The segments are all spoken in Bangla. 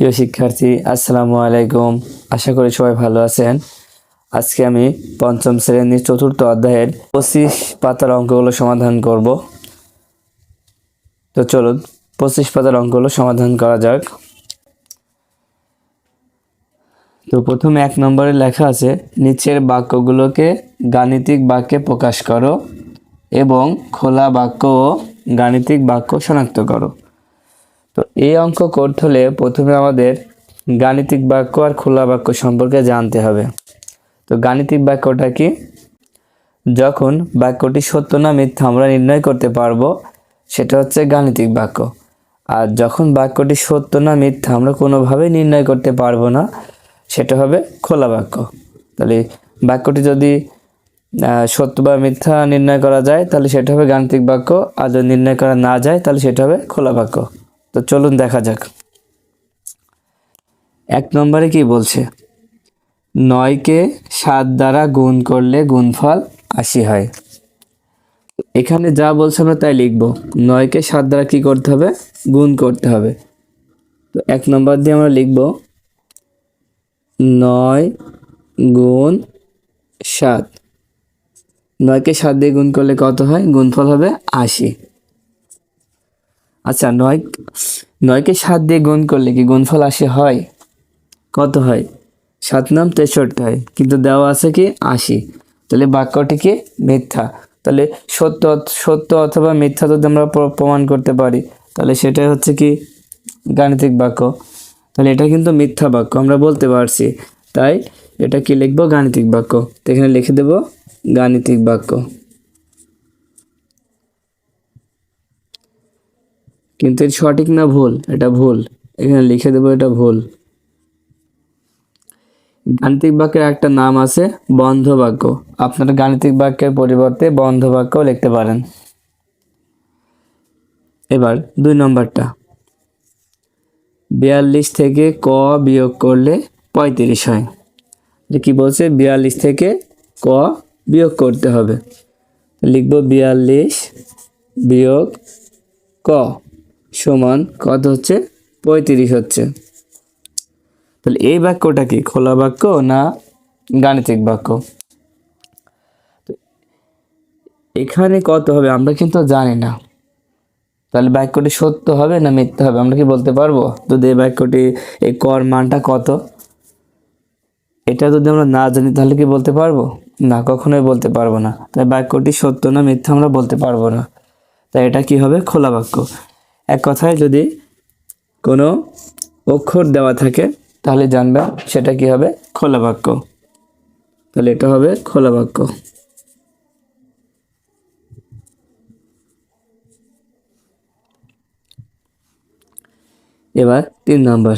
প্রিয় শিক্ষার্থী, আসসালামু আলাইকুম। আশা করি সবাই ভালো আছেন। আজকে আমি পঞ্চম শ্রেণির চতুর্থ অধ্যায়ের পঁচিশ পাতার অঙ্কগুলো সমাধান করব। তো চলুন, পঁচিশ পাতার অঙ্কগুলো সমাধান করা যাক। তো প্রথমে এক নম্বরে লেখা আছে, নিচের বাক্যগুলোকে গাণিতিক বাক্যে প্রকাশ করো এবং খোলা বাক্য ও গাণিতিক বাক্য শনাক্ত করো। তো এই অঙ্ক করতে হলে প্রথমে আমাদের গাণিতিক বাক্য আর খোলা বাক্য সম্পর্কে জানতে হবে। তো গাণিতিক বাক্যটা কি? যখন বাক্যটি সত্য না মিথ্যা আমরা নির্ণয় করতে পারব, সেটা হচ্ছে গাণিতিক বাক্য। আর যখন বাক্যটি সত্য না মিথ্যা আমরা কোনোভাবেই নির্ণয় করতে পারব না, সেটা হবে খোলা বাক্য। তাহলে বাক্যটি যদি সত্য বা মিথ্যা নির্ণয় করা যায়, তাহলে সেটা হবে গাণিতিক বাক্য, আর যদি নির্ণয় করা না যায়, তাহলে সেটা হবে খোলা বাক্য। তো চলুন দেখা যাক। এক নম্বরে কি বলছে? নয়কে সাত দ্বারা গুণ করলে গুণফল আশি হয়। এখানে যা বলছে আমরা তাই লিখব। নয়কে সাত দ্বারা কি করতে হবে? গুণ করতে হবে। তো এক নম্বর দিয়ে আমরা লিখব, নয় গুণ সাত। নয়কে সাত দিয়ে গুণ করলে কত হয়? গুণফল হবে আশি। আচ্ছা নয়, নয়কে সাত দিয়ে গুণ করলে কি গুণফল আশি হয়? কত হয়? সাত নাম তেষট্টি হয়, কিন্তু দেওয়া আছে কি আশি। তাহলে বাক্যটি কি মিথ্যা? তাহলে সত্য সত্য অথবা মিথ্যা যদি আমরা প্রমাণ করতে পারি, তাহলে সেটাই হচ্ছে কি গাণিতিক বাক্য। তাহলে এটা কিন্তু মিথ্যা বাক্য, আমরা বলতে পারছি। তাই এটা কি লিখব? গাণিতিক বাক্য। এখানে লিখে দেব গাণিতিক বাক্য। কিন্তু এটা সঠিক না ভুল, এটা ভুল। এখানে লিখে দেবো এটা ভুল। গাণিতিক বাক্যের একটা নাম আছে বন্ধ বাক্য আপনারা গাণিতিক বাক্যের পরিবর্তে বন্ধ বাক্য লিখতে পারেন। এবার দুই নম্বরটা। বিয়াল্লিশ থেকে ক বিয়োগ করলে পঁয়ত্রিশ হয়। কি বলছে? বিয়াল্লিশ থেকে ক বিয়োগ করতে হবে। লিখব বিয়াল্লিশ বিয়োগ ক। সমান কত হচ্ছে? পঁয়ত্রিশ হচ্ছে। তাহলে এই বাক্যটা কি, খোলা বাক্য না গাণিতিক বাক্য? এখানে কত হবে আমরা কিন্তু জানি না। তাহলে বাক্যটি সত্য হবে না মিথ্যা হবে? আমরা কি বলতে পারব? যদি এই বাক্যটি, এই কর মানটা কত? এটা যদি আমরা না জানি তাহলে কি বলতে পারব? না, কখনোই বলতে পারব না। তাই বাক্যটি সত্য না মিথ্যা আমরা বলতে পারব না। তাই এটা কি হবে? খোলা বাক্য। এক কথায় যদি কোনো অক্ষর দেওয়া থাকে, তাহলে জানবে সেটা কি হবে খোলা বাক্য। তাহলে এটা হবে খোলা বাক্য। এবার তিন নম্বর।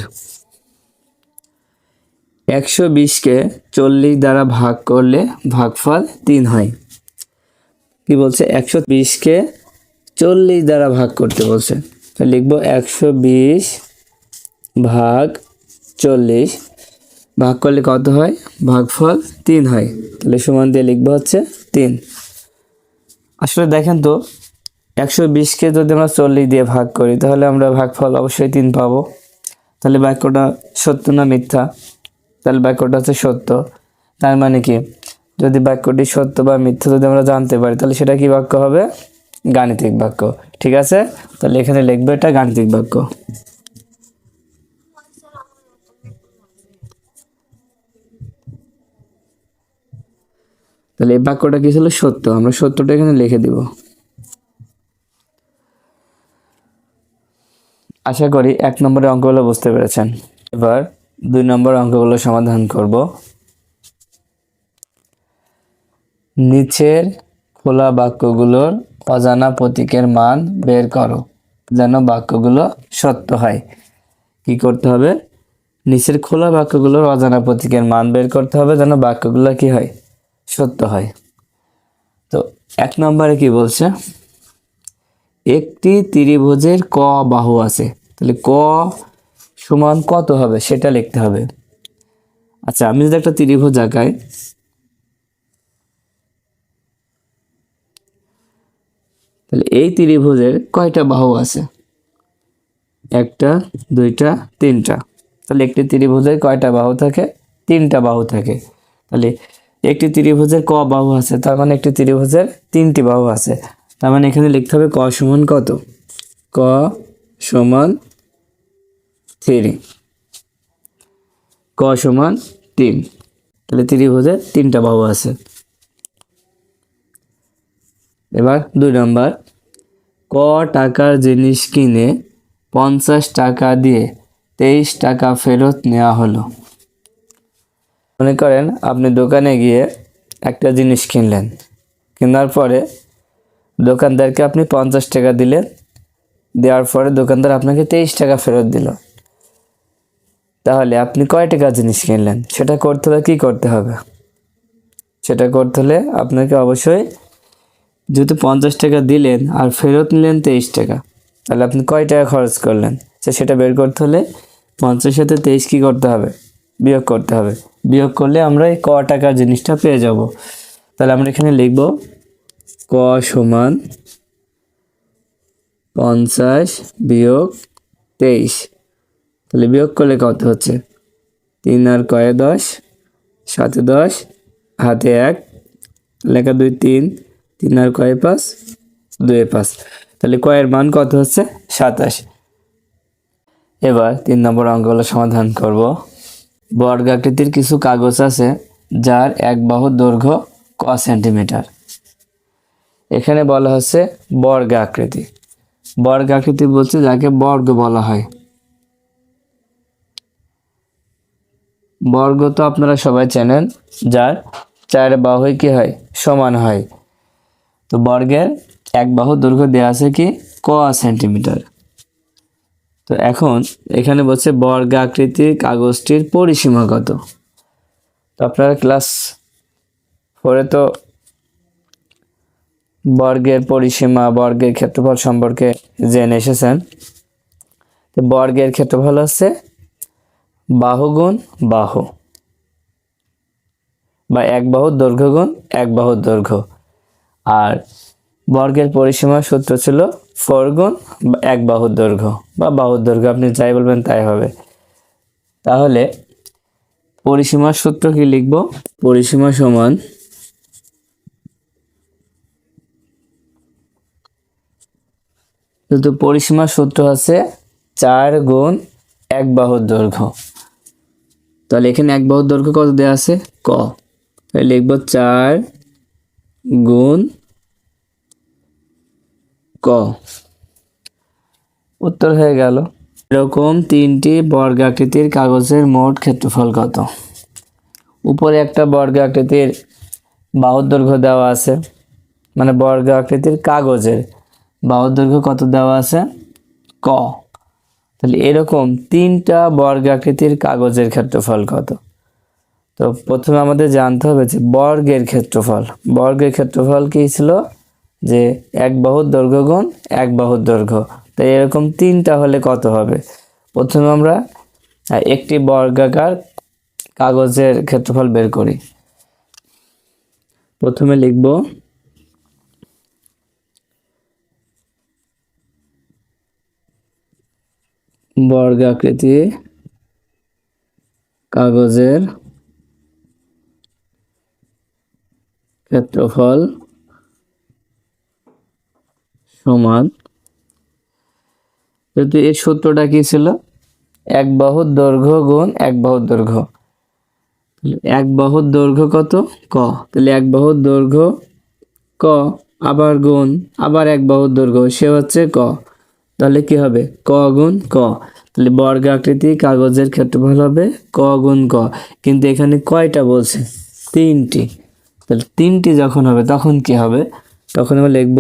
একশো বিশকে চল্লিশ দ্বারা ভাগ করলে ভাগফল তিন হয়। কি বলছে? একশো বিশকে চল্লিশ দ্বারা ভাগ করতে বলছে। লিখব একশো বিশ ভাগ চল্লিশ। ভাগ করলে কত হয়? ভাগফল তিন হয়। তাহলে সমান দিয়ে লিখব হচ্ছে তিন। আসলে দেখেন তো, একশো বিশকে যদি আমরা চল্লিশ দিয়ে ভাগ করি, তাহলে আমরা ভাগফল অবশ্যই তিন পাবো। তাহলে বাক্যটা সত্য না মিথ্যা? তাহলে বাক্যটা হচ্ছে সত্য। তার মানে কি? যদি বাক্যটি সত্য বা মিথ্যা যদি আমরা জানতে পারি, তাহলে সেটা কি বাক্য হবে? গাণিতিক বাক্য। ঠিক আছে? তাহলে এখানে লিখবে এটা গাণিতিক বাক্য। তাহলে এই বাক্যটা কি ছিল? সত্য। আমরা সত্যটা এখানে লিখে দিব। আশা করি এক নম্বরের অঙ্কগুলো বুঝতে পেরেছেন। এবার দুই নম্বর অঙ্কগুলো সমাধান করব। নিচের খোলা বাক্যগুলোর অজানা প্রতীকের মান বের করো, যেন বাক্যগুলো সত্য হয়। কি করতে হবে? নিচের খোলা বাক্যগুলোর অজানা প্রতীকের মান বের করতে হবে, যেন বাক্যগুলো কি হয়? সত্য হয়। তো এক নম্বরে কি বলছে? একটি ত্রিভুজের ক বাহু আছে। তাহলে ক সমান কত হবে? সেটা লিখতে হবে। আচ্ছা আমি যদি একটা ত্রিভুজ আঁকাই তাহলে এই ত্রিভুজের কয়টা বাহু আছে? একটা, দুইটা, তিনটা। তাহলে একটি ত্রিভুজের কয়টা বাহু থাকে? তিনটা বাহু থাকে। তাহলে একটি ত্রিভুজের ক বাহু আছে, তার মানে একটি ত্রিভুজের তিনটি বাহু আছে। তার মানে এখানে লিখতে হবে ক সমান কত? ক সমান থ্রি ক সমান তিন। তাহলে ত্রিভুজের তিনটা বাহু আছে। এবার দুই নম্বর। ক টাকার জিনিস কিনে পঞ্চাশ টাকা দিয়ে তেইশ টাকা ফেরত নেওয়া হলো। মনে করেন আপনি দোকানে গিয়ে একটা জিনিস কিনলেন। কেনার পরে দোকানদারকে আপনি পঞ্চাশ টাকা দিলেন, দেওয়ার পরে দোকানদার আপনাকে তেইশ টাকা ফেরত দিল। তাহলে আপনি কয় টাকা জিনিস কিনলেন? সেটা করতে হলে কী করতে হবে? সেটা করতে হলে আপনাকে অবশ্যই যেহেতু পঞ্চাশ টাকা দিলেন আর ফেরত নিলেন তেইশ টাকা, তাহলে আপনি কয় টাকা খরচ করলেন? সেটা বের করতে হলে পঞ্চাশ সাথে তেইশ কী করতে হবে? বিয়োগ করতে হবে। বিয়োগ করলে আমরা এই ক টাকার জিনিসটা পেয়ে যাব। তাহলে আমরা এখানে লিখব ক সমান পঞ্চাশ বিয়োগ তেইশ। তাহলে বিয়োগ করলে কত হচ্ছে? তিন আর কয়ে দশ, সাতে দশ, হাতে এক, লেখা দুই তিন। তিন আর কয়ে পাঁচ? দুয়ে পাঁচ। তাহলে কয়ের মান কত হচ্ছে? সাতাশ। এবার তিন নম্বর অঙ্কগুলো সমাধান করব। বর্গাকৃতির কিছু কাগজ আছে, যার এক বাহুর দৈর্ঘ্য ক সেন্টিমিটার। এখানে বলা হচ্ছে বর্গাকৃতি। বর্গাকৃতি বলছে যাকে বর্গ বলা হয়। বর্গ তো আপনারা সবাই চেনেন, যার চার বাহুই কি হয়? সমান হয়। তো বর্গের এক বাহু দৈর্ঘ্য দেওয়া আছে কি? ক সেন্টিমিটার। তো এখন এখানে বলছে বর্গাকৃতির কাগজটির পরিসীমা কত? তো আপনারা ক্লাস ফোরে তো বর্গের পরিসীমা, বর্গের ক্ষেত্রফল সম্পর্কে জেনে এসেছেন। তো বর্গের ক্ষেত্রফল হচ্ছে বাহু গুণ বাহু বা এক বাহুর দৈর্ঘ্য গুণ এক বাহুর দৈর্ঘ্য। আর বর্গের পরিসীমার সূত্র ছিল ফোর গুণ এক বাহুর দৈর্ঘ্য বা বাহুর দৈর্ঘ্য, আপনি যাই বলবেন তাই হবে। তাহলে পরিসীমার সূত্র কি লিখব? পরিসীমা সমান কিন্তু পরিসীমার সূত্র আছে চার গুণ এক বাহুর দৈর্ঘ্য, তাহলে এখানে এক বাহুর দৈর্ঘ্য কত দেওয়া আছে? ক। লিখব চার গুণ ক। উত্তর হয়ে গেল। এরকম তিনটি বর্গাকৃতির কাগজের মোট ক্ষেত্রফল কত? উপরে একটা বর্গাকৃতির বাহুর দৈর্ঘ্য দেওয়া আছে। মানে বর্গাকৃতির কাগজের বাহুর দৈর্ঘ্য কত দেওয়া আছে? ক। তাহলে এরকম তিনটা বর্গাকৃতির কাগজের ক্ষেত্রফল কত? তো প্রথমে আমাদের জানতে হবে যে বর্গের ক্ষেত্রফল। বর্গের ক্ষেত্রফল কী ছিল? যে এক বাহুর দৈর্ঘ্য গুণ এক বাহুর দৈর্ঘ্য। তাই এরকম তিনটা হলে কত হবে? প্রথমে আমরা একটি বর্গাকার কাগজের ক্ষেত্রফল বের করি। প্রথমে লিখব, বর্গাকৃতি কাগজের ক্ষেত্রফল সমান, যেহেতু এর সূত্রটা কি ছিল? এক বাহুর দৈর্ঘ্য গুণ এক বাহুর দৈর্ঘ্য। এক বাহুর দৈর্ঘ্য কত? ক। তাহলে এক বাহুর দৈর্ঘ্য ক, আবার গুণ, আবার এক বাহুর দৈর্ঘ্য, সে হচ্ছে ক। তাহলে কি হবে? ক গুণ ক। তাহলে বর্গাকৃতি কাগজের ক্ষেত্রফল হবে ক গুণ ক। কিন্তু এখানে কয়টা বলছে? তিনটি। তাহলে তিনটি যখন হবে, তখন কি হবে? তখন আমরা লিখব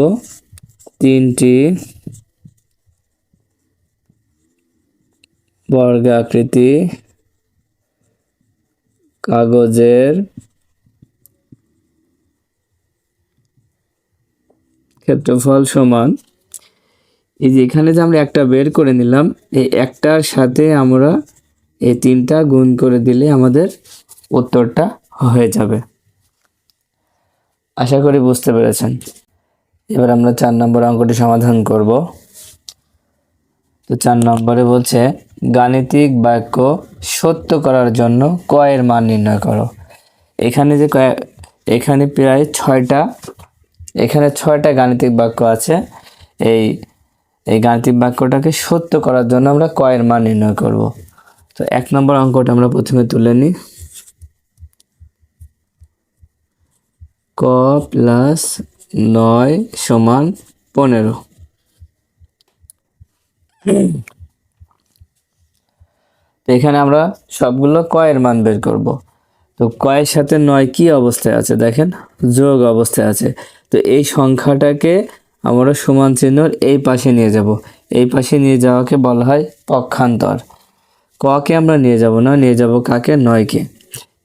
তিনটি বর্গাকৃতি কাগজের ক্ষেত্রফল সমান। এই যে এখানে যে আমরা একটা বের করে নিলাম, এই একটার সাথে আমরা এই তিনটা গুণ করে দিলে আমাদের উত্তরটা হয়ে যাবে। আশা করি বুঝতে পেরেছেন। এবার আমরা চার নম্বর অঙ্কটি সমাধান করব। তো চার নম্বরে বলছে, গাণিতিক বাক্য সত্য করার জন্য কয়ের মান নির্ণয় করো। এখানে যে কয়- এখানে প্রায় ছয়টা, এখানে ছয়টা গাণিতিক বাক্য আছে। এই এই গাণিতিক বাক্যটাকে সত্য করার জন্য আমরা কয়ের মান নির্ণয় করব। তো এক নম্বর অঙ্কটা আমরা প্রথমে তুলে নিই। ক প্লাস নয় সমান পনেরো। এখানে আমরা সবগুলো কয়ের মান বের করব। তো কয়ের সাথে নয় কি অবস্থায় আছে দেখেন? যোগ অবস্থায় আছে। তো এই সংখ্যাটাকে আমরা সমান চিহ্নর এই পাশে নিয়ে যাব। এই পাশে নিয়ে যাওয়াকে বলা হয় পক্ষান্তর। ককে আমরা নিয়ে যাব না, নিয়ে যাব কাকে? নয়কে।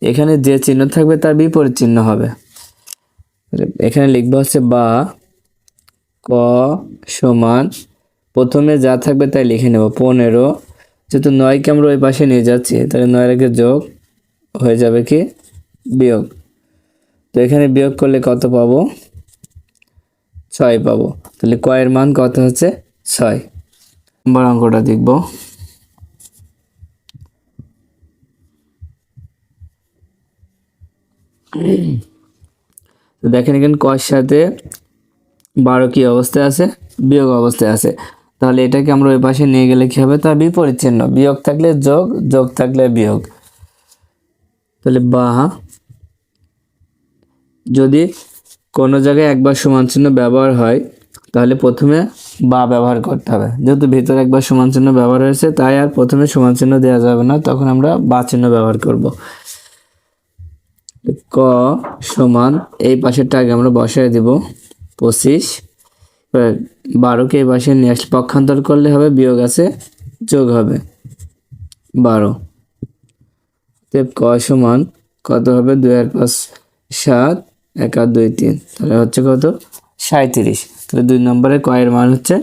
এখানে যে চিহ্ন থাকবে তার বিপরীত চিহ্ন হবে। এখানে লিখব হচ্ছে বা, ক সমান, প্রথমে যা থাকবে তাই লিখে নেব, পনেরো। যেহেতু নয়কে আমরা ওই পাশে নিয়ে যাচ্ছি, তাহলে নয়ের আগে যোগ হয়ে যাবে কি? বিয়োগ। তো এখানে বিয়োগ করলে কত পাবো? ছয় পাবো। তাহলে কয়ের মান কত হচ্ছে? ছয়। নম্বর অঙ্কটা দেখব। তো দেখেন এখানে কয়ের সাথে বারো কি অবস্থায় আছে? বিয়োগ অবস্থায় আছে। তাহলে এটাকে আমরা ওই পাশে নিয়ে গেলে কি হবে? তার বিপরীত চিহ্ন বিয়োগ থাকলে যোগ যোগ থাকলে বিয়োগ। তাহলে বা, যদি কোনো জায়গায় একবার সমান চিহ্ন ব্যবহার হয়, তাহলে প্রথমে বা ব্যবহার করতে হবে। যেহেতু ভিতরে একবার সমান চিহ্ন ব্যবহার হয়েছে, তাই আর প্রথমে সমান চিহ্ন দেওয়া যাবে না, তখন আমরা বা চিহ্ন ব্যবহার করব। ক সমান এই পাশেরটা আগে আমরা বসায় দিব পঁচিশ। বারোকে এই পাশে নিয়ে আসলে পক্ষান্তর করলে হবে, বিয়োগ আছে, যোগ হবে বারো। ক সমান কত হবে? দুই আর পাঁচ সাত, এক আর দুই তিন। তাহলে হচ্ছে কত? সাঁত্রিশ তাহলে দুই নম্বরে কয়ের মান হচ্ছে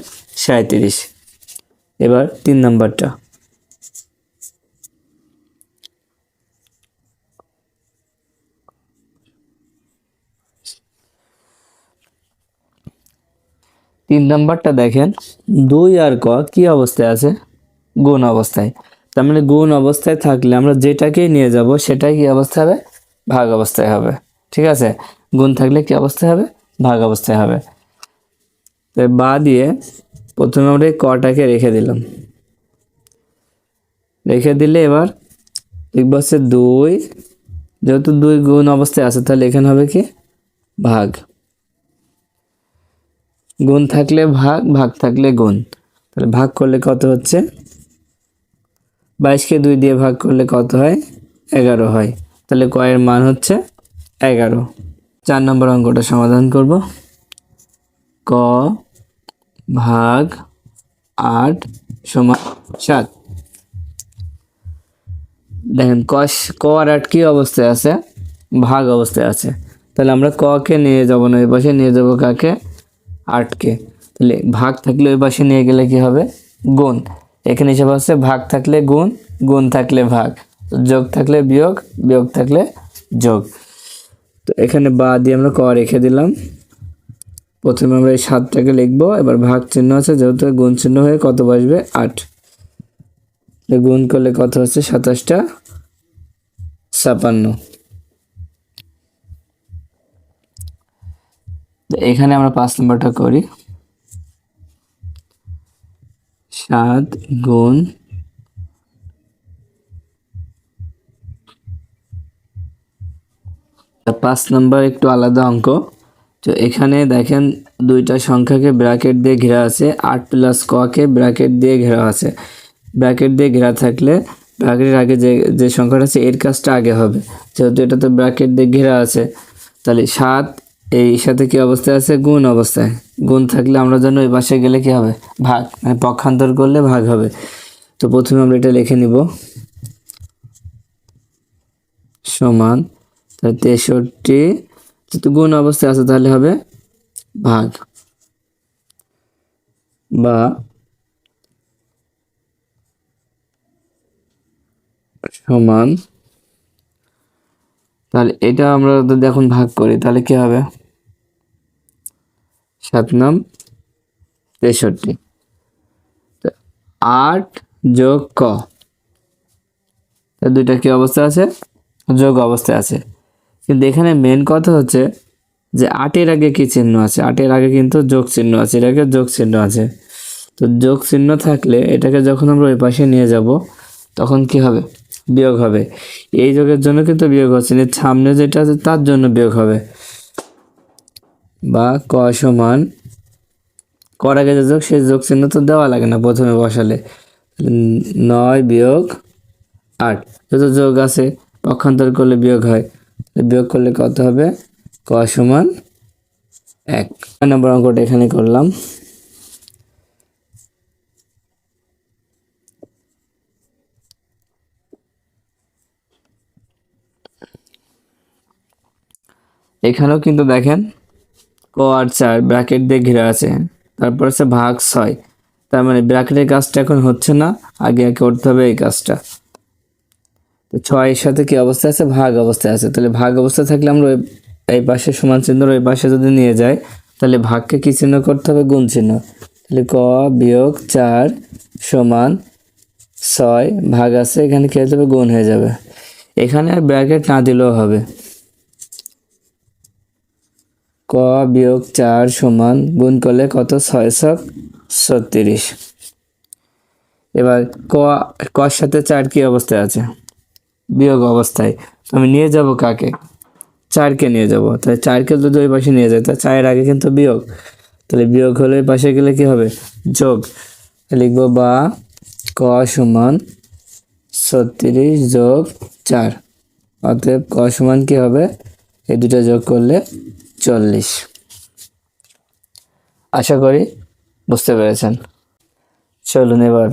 সাঁত্রিশ এবার তিন নম্বরটা। তিন নম্বরটা দেখেন, দুই আর ক, কি অবস্থায় আছে? গুণ অবস্থায়। তার মানে গুণ অবস্থায় থাকলে আমরা যেটাকেই নিয়ে যাব, সেটাই কি অবস্থা হবে? ভাগ অবস্থায় হবে। ঠিক আছে? গুণ থাকলে কি অবস্থায় হবে? ভাগ অবস্থায় হবে। তো বা দিয়ে প্রথমে আমরা এই কটাকে রেখে দিলাম। রেখে দিলে এবার লিখব হচ্ছে দুই। যেহেতু দুই গুণ অবস্থায় আছে, তাহলে এখানে হবে কি? ভাগ। গুণ থাকলে ভাগ ভাগ থাকলে গুণ। তাহলে ভাগ করলে কত হচ্ছে? বাইশকে দুই দিয়ে ভাগ করলে কত হয়? এগারো হয়। তাহলে কয়ের মান হচ্ছে এগারো। চার নম্বর অঙ্কটা সমাধান করব। ক ভাগ আট সমান সাত। দেখেন কস ক আর আট কি অবস্থায় আছে? ভাগ অবস্থায় আছে। তাহলে আমরা ককে নিয়ে যাব? না ওই পাশে নিয়ে যাব কাকে? আটকে। তাহলে ভাগ থাকলে ওই পাশে নিয়ে গেলে কি হবে? গুণ। এখানে হিসাব আছে, ভাগ থাকলে গুণ গুণ থাকলে ভাগ। যোগ থাকলে বিয়োগ বিয়োগ থাকলে যোগ। তো এখানে বা দিয়ে আমরা ক রেখে দিলাম। প্রথমে আমরা এই সাতটাকে লিখব। এবার ভাগ চিহ্ন আছে, যেহেতু গুণ চিহ্ন হয়ে কত বসবে? আট। গুণ করলে কত হচ্ছে? সাতাশটা। ছাপান্ন। তো এখানে আমরা পাঁচ নম্বরটা করি। সাত গুণ পাঁচ নম্বর একটু আলাদা অঙ্ক। তো এখানে দেখেন দুইটা সংখ্যাকে ব্র্যাকেট দিয়ে ঘেরা আছে, আট প্লাস ককে ব্র্যাকেট দিয়ে ঘেরা আছে। ব্র্যাকেট দিয়ে ঘেরা থাকলে ব্র্যাকেটের আগে যে যে সংখ্যাটা আছে, এর কাজটা আগে হবে। যেহেতু এটা তো ব্র্যাকেট দিয়ে ঘেরা আছে, তাহলে সাত এই সাথে কি অবস্থায় আছে? গুণ অবস্থায়। গুণ থাকলে আমরা জানো ওই পাশে গেলে কি হবে? ভাগ মানে পক্ষান্তর করলে ভাগ হবে। তো প্রথমে আমরা এটা লিখে নিব। সমান, তাহলে তেষট্টি, যেহেতু গুণ অবস্থায় আছে তাহলে হবে ভাগ। বা সমান, তাহলে এটা আমরা যদি এখন ভাগ করি, তাহলে কি হবে? সাত নাম তেষট্টি। আট যোগ ক। দুইটা কি অবস্থা আছে? যোগ অবস্থায় আছে। কিন্তু এখানে মেন কথা হচ্ছে যে আটের আগে কি চিহ্ন আছে? আটের আগে কিন্তু যোগ চিহ্ন আছে আগে যোগ চিহ্ন আছে। তো যোগ চিহ্ন থাকলে এটাকে যখন আমরা ওই পাশে নিয়ে যাব, তখন কি হবে? বিয়োগ হবে। এই যোগের জন্য কিন্তু বিয়োগ হচ্ছে সামনে যেটা আছে তার জন্য বিয়োগ হবে। বা ক সমান কর আগে যোগ, সেই যোগ চিহ্ন তো দেওয়া লাগে না প্রথমে বসালে। নয় বিয়োগ আট, যেহেতু যোগ আছে, পক্ষান্তর করলে বিয়োগ হয়। বিয়োগ করলে কত হবে? ক সমান এক। নম্বর অঙ্কটা এখানে করলাম। এখানেও কিন্তু দেখেন ক আর চার ব্র্যাকেট দিয়ে ঘিরে আছে। তারপর আছে ভাগ ছয়। তার মানে ব্র্যাকেটের কাজটা এখন হচ্ছে না, আগে করতে হবে এই কাজটা। তো ছয়ের সাথে কি অবস্থা আছে? ভাগ অবস্থায় আছে। তাহলে ভাগ অবস্থায় থাকলে আমরা ওই- এই পাশে সমান চিহ্ন ওই পাশে যদি নিয়ে যাই, তাহলে ভাগকে কি চিহ্ন করতে হবে? গুণ চিহ্ন। তাহলে ক বিয়োগ চার সমান ছয় ভাগ আছে, এখানে কি হয়ে যাবে? গুণ হয়ে যাবে। এখানে আর ব্র্যাকেট না দিলেও হবে। ক বিয়োগ চার সমান গুণ করলে কত? ছয় ছক ছত্রিশ। এবার ক, কর সাথে চার কি অবস্থায় আছে? বিয়োগ অবস্থায়। তো আমি নিয়ে যাব কাকে? চারকে নিয়ে যাব। তাহলে চারকে যদি ওই পাশে নিয়ে যায়, তাহলে চারের আগে কিন্তু বিয়োগ। তাহলে বিয়োগ হলে ওই পাশে গেলে কি হবে? যোগ। লিখব বা ক সমান ছত্রিশ যোগ চার। অতএব ক সমান কি হবে? এই দুটো যোগ করলে চল্লিশ। আশা করি বুঝতে পেরেছেন। চলুন এবার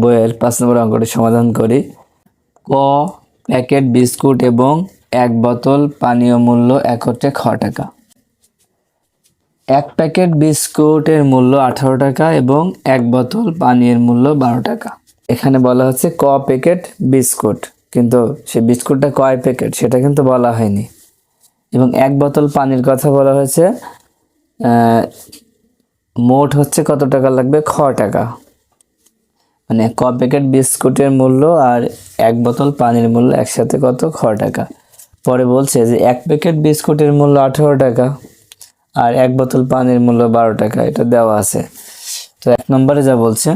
বইয়ের পাঁচ নম্বর অঙ্কটি সমাধান করি। ক, প্যাকেট, বিস্কুট এবং এক বোতল পানীয় মূল্য একত্রে খ টাকা। এক প্যাকেট বিস্কুটের মূল্য আঠারো টাকা এবং এক বোতল পানীয়ের মূল্য বারো টাকা। এখানে বলা হচ্ছে ক প্যাকেট, বিস্কুট। কিন্তু সে বিস্কুটটা কয় প্যাকেট সেটা কিন্তু বলা হয়নি। এবং এক বোতল পানির কথা বলা হয়েছে মোট হচ্ছে কত টাকা লাগবে? খ টাকা। মানে ক প্যাকেট বিস্কুটের মূল্য আর এক বোতল পানির মূল্য একসাথে কত? খ টাকা। পরে বলছে যে এক প্যাকেট বিস্কুটের মূল্য আঠারো টাকা আর এক বোতল পানির মূল্য বারো টাকা। এটা দেওয়া আছে। তো এক নম্বরে যা বলছে,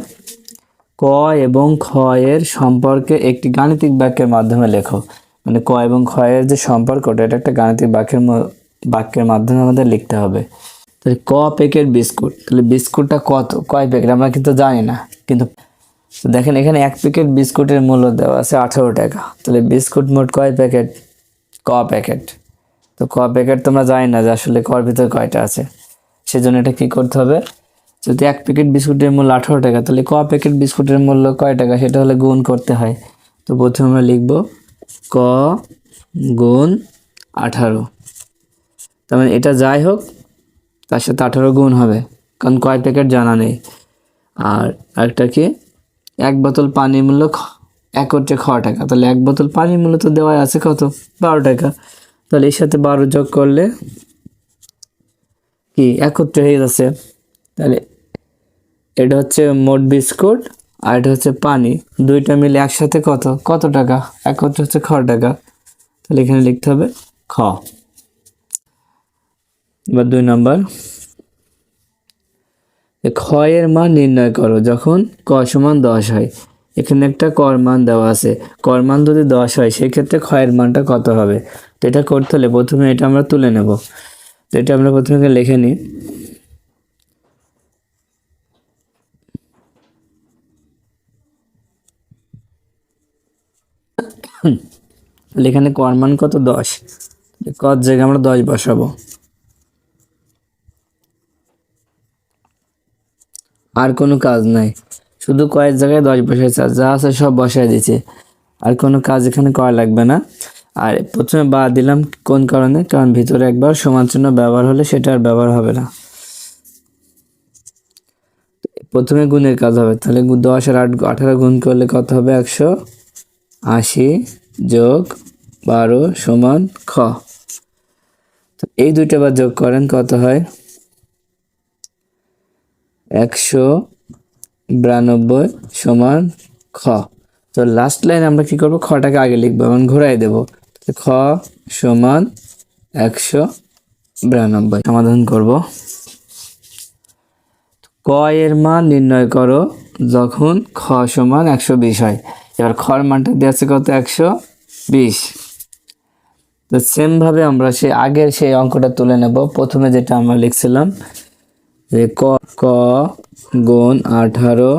ক এবং খ এর সম্পর্কে একটি গাণিতিক বাক্যের মাধ্যমে লেখো। মানে ক এবং এর যে সম্পর্কটা, এটা একটা গাণিতিক বাক্যের বাক্যের মাধ্যমে আমাদের লিখতে হবে। তাহলে ক প্যাকেট বিস্কুট? তাহলে বিস্কুটটা কত? কয় প্যাকেট? আমরা কিন্তু জানি না। কিন্তু দেখেন, এখানে এক প্যাকেট বিস্কুটের মূল্য দেওয়া আছে আঠেরো টাকা। তাহলে বিস্কুট মোট কয় প্যাকেট? ক প্যাকেট। তো ক প্যাকেট তোমরা জানি না যে আসলে কর ভিতরে কয়টা আছে। সেজন্য এটা কি করতে হবে? যদি এক প্যাকেট বিস্কুটের মূল্য আঠারো টাকা, তাহলে ক প্যাকেট বিস্কুটের মূল্য কয় টাকা? সেটা হলে গুণ করতে হয়। তো প্রথমে আমরা লিখব ক গুণ আঠারো। তার মানে এটা যাই হোক, তার সাথে আঠারো গুণ হবে, কারণ কয় প্যাকেট জানা নেই। আর আরেকটা কি? এক বোতল পানির মূল্য এক হচ্ছে খ টাকা। তাহলে এক বোতল পানির মূল্য তো দেওয়া আছে কত? বারো টাকা। তাহলে এর সাথে বারো যোগ করলে কি? একত্রে হয়ে যাচ্ছে। তাহলে এটা হচ্ছে মোট বিস্কুট আর এটা হচ্ছে পানি। দুইটা মিলে একসাথে কত? কত টাকা? একত্রে হচ্ছে খ টাকা? তাহলে এখানে লিখতে হবে খ। এবার দুই নম্বর। ক্ষয়ের মান নির্ণয় করো, যখন ক সমান দশ হয়। এখানে একটা কর মান দেওয়া আছে। কর মান যদি দশ হয়, সেক্ষেত্রে ক্ষয়ের মানটা কত হবে? তো এটা করতে হলে প্রথমে এটা আমরা তুলে নেব। তো এটা আমরা প্রথমে লিখে নিই। এখানে কর কত? দশ। কত জায়গায় আমরা দশ বসাবো। আর কোনো কাজ নাই। শুধু কয়েক জায়গায় দশ বসাইছে। আর যা আছে সব বসাই দিছে আর কোনো কাজ এখানে করা লাগবে না। আর প্রথমে বাদ দিলাম কোন কারণে? কারণ ভিতরে একবার সমান চিহ্ন ব্যবহার হলে সেটা আর ব্যবহার হবে না। প্রথমে গুণের কাজ হবে। তাহলে দশ আর আট, আঠারো গুণ করলে কত হবে? একশো। আশি যোগ বারো সমান খ। তো এই দুইটা বার যোগ করেন, কত হয়? একশো বিরানব্বই সমান খ। তো লাস্ট লাইন আমরা কি করব? খটাকে আগে লিখব এবং ঘোরাই দেব। খ সমান একশো বিরানব্বই সমাধান করব। ক এর মান নির্ণয় করো যখন খ সমান একশো বিশ হয়। এবার খর মানটা দেওয়া আছে কত? একশো বিশ। তো সেমভাবে আমরা সেই আগের সেই অঙ্কটা তুলে নেব। প্রথমে যেটা আমরা লিখছিলাম যে ক ক গুণ আঠারো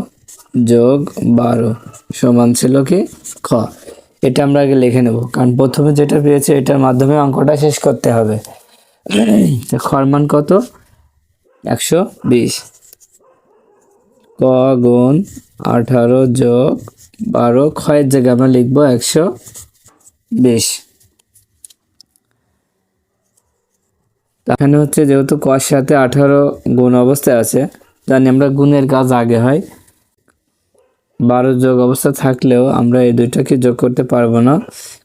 যোগ বারো সমান ছিল কি? খ। এটা আমরা আগে লিখে নেব। কারণ প্রথমে যেটা পেয়েছে এটার মাধ্যমে অঙ্কটা শেষ করতে হবে। তো খর মান কত? একশো বিশ। ক গুণ আঠারো যোগ বারো, ক্ষয়ের জায়গায় আমরা লিখব একশো বিশ। এখানে হচ্ছে যেহেতু কর সাথে আঠারো গুণ অবস্থায় আছে, জানি আমরা গুণের কাজ আগে হয়। বারো যোগ অবস্থা থাকলেও আমরা এই দুইটাকে যোগ করতে পারব না,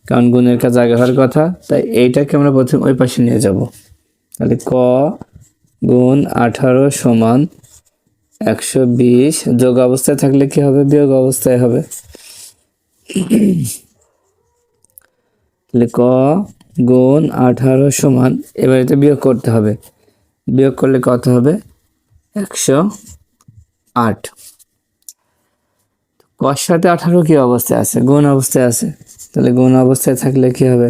কারণ গুণের কাজ আগে হওয়ার কথা, তাই এইটাকে আমরা প্রথম ওই পাশে নিয়ে যাব। তাহলে ক গুণ আঠারো সমান একশো বিশ যোগ অবস্থায় থাকলে কি হবে? বিয়োগ অবস্থায় হবে। ক গুণ আঠারো সমান, এবার এটা বিয়োগ করতে হবে। বিয়োগ করলে কত হবে? একশো আট। কর সাথে আঠারো কি অবস্থায় আছে? গুণ অবস্থায় আছে। তাহলে গুণ অবস্থায় থাকলে কি হবে?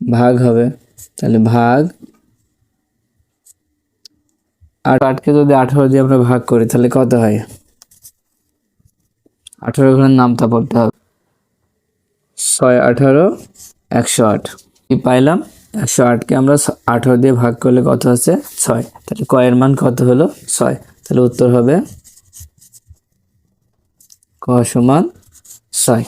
ভাগ হবে। তাহলে ভাগ আট আটকে যদি আঠারো দিয়ে আমরা ভাগ করি, তাহলে কত হয়? আঠারো ঘরের নামটা পড়তে হবে। ছয় আঠারো, একশো আট। কি পাইলাম? একশো আটকে আমরা আঠারো দিয়ে ভাগ করলে কত হচ্ছে ছয়। তাহলে কয়ের মান কত হলো? ছয়। তাহলে উত্তর হবে ক সমান ছয়।